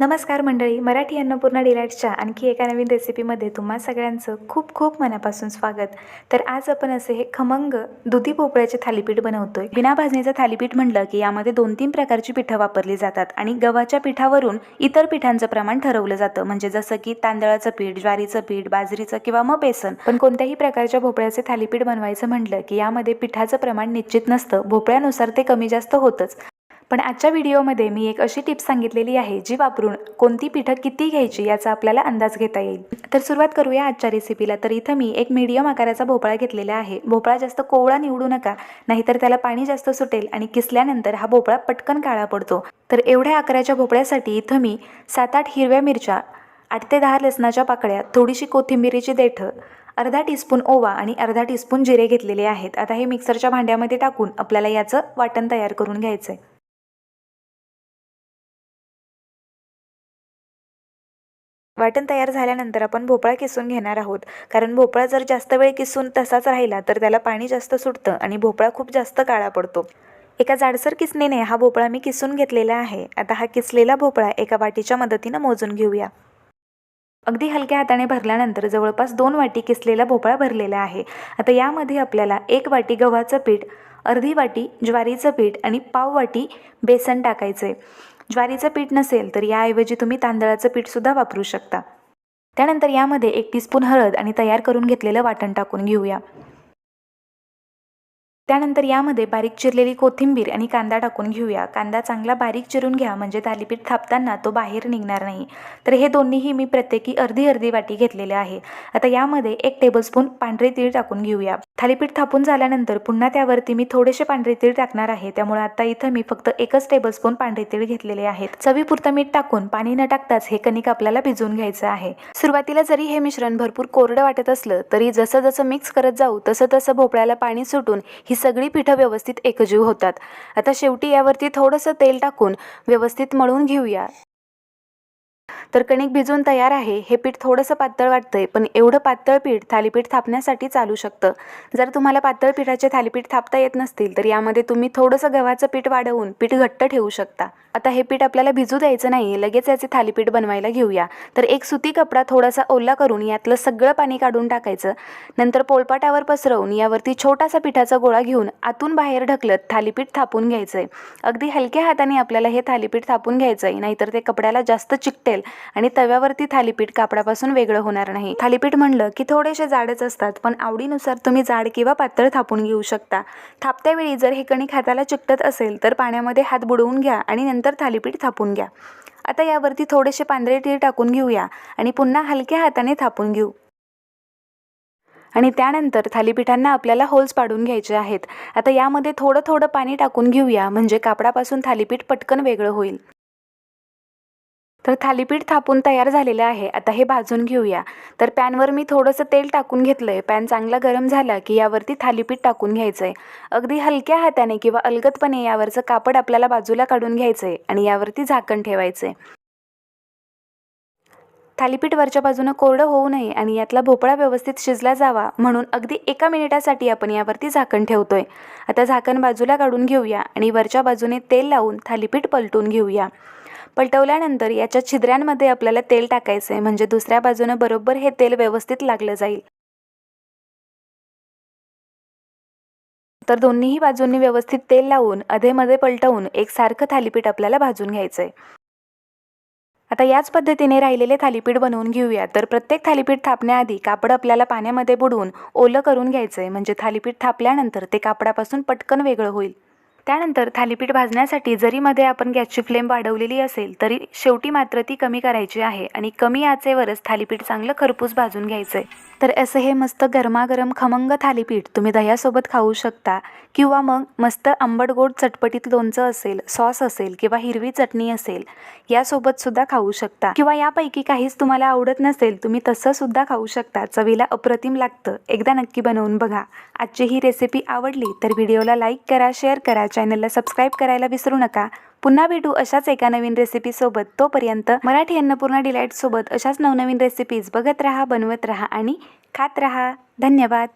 नमस्कार मंडळी मराठी अन्नपूर्णा डिलाईट्सच्या आणखी एका नवीन रेसिपीमध्ये तुम्हा सगळ्यांचं खूप खूप मनापासून स्वागत. तर आज आपण असे हे खमंग दुधी भोपळ्याचे थालीपीठ बनवतोय. बिना भाजणीचं थालीपीठ म्हणलं की यामध्ये दोन तीन प्रकारची पिठं वापरली जातात आणि गव्हाच्या पिठावरून इतर पिठांचं प्रमाण ठरवलं जातं. म्हणजे जसं की तांदळाचं पीठ ज्वारीचं पीठ बाजरीचं किंवा मग बेसन. पण कोणत्याही प्रकारच्या भोपळ्याचे थालीपीठ बनवायचं म्हटलं की यामध्ये पिठाचं प्रमाण निश्चित नसतं. भोपळ्यानुसार ते कमी जास्त होतंच. पण आजच्या व्हिडिओमध्ये मी एक अशी टिप्स सांगितलेली आहे जी वापरून कोणती पिठं किती घ्यायची याचा आपल्याला अंदाज घेता येईल. तर सुरुवात करूया आजच्या रेसिपीला तर इथं मी एक मीडियम आकाराचा भोपळा घेतलेला आहे. भोपळा जास्त कोवळा निवडू नका नाहीतर त्याला पाणी जास्त सुटेल आणि किसल्यानंतर हा भोपळा पटकन काळा पडतो. तर एवढ्या आकाराच्या भोपळ्यासाठी इथं मी सात आठ हिरव्या मिरच्या आठ ते दहा लसणाच्या पाकळ्या थोडीशी कोथिंबिरीची देठं अर्धा टीस्पून ओवा आणि अर्धा टीस्पून जिरे घेतलेले आहेत. आता हे मिक्सरच्या भांड्यामध्ये टाकून आपल्याला याचं वाटण तयार करून घ्यायचं आहे वाटण तयार झाल्यानंतर आपण भोपळा किसून घेणार आहोत. कारण भोपळा जर जास्त वेळ किसून तसाच राहिला तर त्याला पाणी जास्त सुटतं आणि भोपळा खूप जास्त काळा पडतो. एका जाडसर किसणीने हा भोपळा मी किसून घेतलेला आहे. आता हा किसलेला भोपळा एका वाटीच्या मदतीनं मोजून घेऊया. अगदी हलक्या हाताने भरल्यानंतर जवळपास दोन वाटी किसलेला भोपळा भरलेला आहे. आता यामध्ये आपल्याला एक वाटी गव्हाचं पीठ अर्धी वाटी ज्वारीचं पीठ आणि पाव वाटी बेसन टाकायचं आहे ज्वारीचं पीठ नसेल तर याऐवजी तुम्ही तांदळाचं पीठसुद्धा वापरू शकता. त्यानंतर यामध्ये एक टीस्पून हळद आणि तयार करून घेतलेलं वाटण टाकून घेऊया. त्यानंतर यामध्ये बारीक चिरलेली कोथिंबीर आणि कांदा टाकून घेऊया. कांदा चांगला बारीक चिरून घ्या म्हणजे थालीपीठ थापताना तो बाहेर निघणार नाही. तर हे दोन्हीही मी प्रत्येकी अर्धी अर्धी वाटी घेतलेले आहे. आता यामध्ये एक टेबलस्पून पांढरे तीळ टाकून घेऊया. थालीपीठ थापून झाल्यानंतर पुन्हा त्यावरती मी थोडेसे पांढरे तीळ टाकणार आहे. त्यामुळे आता इथं मी फक्त एकच टेबलस्पून पांढरे तीळ घेतलेले आहेत. चवीपुरतं मीठ टाकून पाणी न टाकताच हे कणिक आपल्याला भिजवून घ्यायचं आहे. सुरुवातीला जरी हे मिश्रण भरपूर कोरडं वाटत असलं तरी जसं जसं मिक्स करत जाऊ तसं तसं भोपळ्याला पाणी सुटून ही सगळी पिठं व्यवस्थित एकजीव होतात. आता शेवटी यावरती थोडंसं तेल टाकून व्यवस्थित मळून घेऊया. तर कणिक भिजून तयार आहे हे पीठ थोडंसं पातळ वाटतंय पण एवढं पातळ पीठ थालीपीठ थापण्यासाठी चालू शकतं. जर तुम्हाला पातळ पिठाचे थालीपीठ थापता येत नसतील तर यामध्ये तुम्ही थोडंसं गव्हाचं पीठ वाढवून पीठ घट्ट ठेवू शकता. आता हे पीठ आपल्याला भिजू द्यायचं नाही लगेच याचे थालीपीठ बनवायला घेऊया. तर एक सुती कपडा थोडासा ओला करून यातलं सगळं पाणी काढून टाकायचं. नंतर पोलपाटावर पसरवून यावरती छोटासा पिठाचा गोळा घेऊन आतून बाहेर ढकलत थालीपीठ थापून घ्यायचंय. अगदी हलक्या हाताने आपल्याला हे थालीपीठ थापून घ्यायचंय नाहीतर ते कपड्याला जास्त चिकटेल. आणि तव्यावरती थालीपीठ कापडापासून वेगळं होणार नाही. थालीपीठ म्हणलं की थोडेसे जाडच असतात पण आवडीनुसार तुम्ही जाड किंवा पातळ थापून घेऊ शकता. थापत्या वेळी जर हे कणिक हाताला चिकटत असेल तर पाण्यामध्ये हात बुडवून घ्या आणि नंतर थालीपीठ थापून घ्या. आता यावरती थोडेसे पांढरे तीळ टाकून घेऊया आणि पुन्हा हलक्या हाताने थापून घेऊ. आणि त्यानंतर थालीपीठांना आपल्याला होल्स पाडून घ्यायचे आहेत. आता यामध्ये थोडं थोडं पाणी टाकून घेऊया म्हणजे कापडापासून थालीपीठ पटकन वेगळं होईल. तर थालीपीठ थापून तयार झालेलं आहे. आता हे भाजून घेऊया. तर पॅनवर मी थोडंसं तेल टाकून घेतलं आहे पॅन चांगला गरम झाला की यावरती थालीपीठ टाकून घ्यायचं आहे अगदी हलक्या हाताने किंवा अलगदपणे यावरचं कापड आपल्याला बाजूला काढून घ्यायचं आहे आणि यावरती झाकण ठेवायचं आहे थालीपीठ वरच्या बाजूनं कोरडं होऊ नये आणि यातला भोपळा व्यवस्थित शिजला जावा म्हणून अगदी एका मिनिटासाठी आपण यावरती झाकण ठेवतोय. आता झाकण बाजूला काढून घेऊया आणि वरच्या बाजूने तेल लावून थालीपीठ पलटून घेऊया. पलटवल्यानंतर याच्या छिद्र्यांमध्ये आपल्याला तेल टाकायचं आहे म्हणजे दुसऱ्या बाजूनं बरोबर हे तेल व्यवस्थित लागलं जाईल. तर दोन्हीही बाजूंनी व्यवस्थित तेल लावून अधेमध्ये पलटवून एक सारखं थालीपीठ आपल्याला भाजून घ्यायचं आहे आता याच पद्धतीने राहिलेले थालीपीठ बनवून घेऊया. तर प्रत्येक थालीपीठ थापण्याआधी कापड आपल्याला पाण्यामध्ये बुडवून ओलं करून घ्यायचं आहे म्हणजे थालीपीठ थापल्यानंतर ते कापडापासून पटकन वेगळं होईल. त्यानंतर थालीपीठ भाजण्यासाठी जरी मध्ये आपण गॅसची फ्लेम वाढवलेली असेल तरी शेवटी मात्र ती कमी करायची आहे आणि कमी आचेवरच थालीपीठ चांगलं खरपूस भाजून घ्यायचं आहे तर असं हे मस्त गरमागरम खमंग थालीपीठ तुम्ही दह्यासोबत खाऊ शकता किंवा मग मस्त आंबट गोड चटपटीत लोणचं असेल सॉस असेल किंवा हिरवी चटणी असेल यासोबत सुद्धा खाऊ शकता. किंवा यापैकी काहीच तुम्हाला आवडत नसेल तुम्ही तसं सुद्धा खाऊ शकता. चवीला अप्रतिम लागतं. एकदा नक्की बनवून बघा. आजची ही रेसिपी आवडली तर व्हिडिओला लाईक करा शेअर करा चॅनलला सबस्क्राईब करायला विसरू नका. पुन्हा भेटू अशाच एका नवीन रेसिपीसोबत तोपर्यंत मराठी अन्नपूर्णा डिलाईटसोबत अशाच नवनवीन रेसिपीज बघत राहा बनवत राहा आणि खात राहा. धन्यवाद.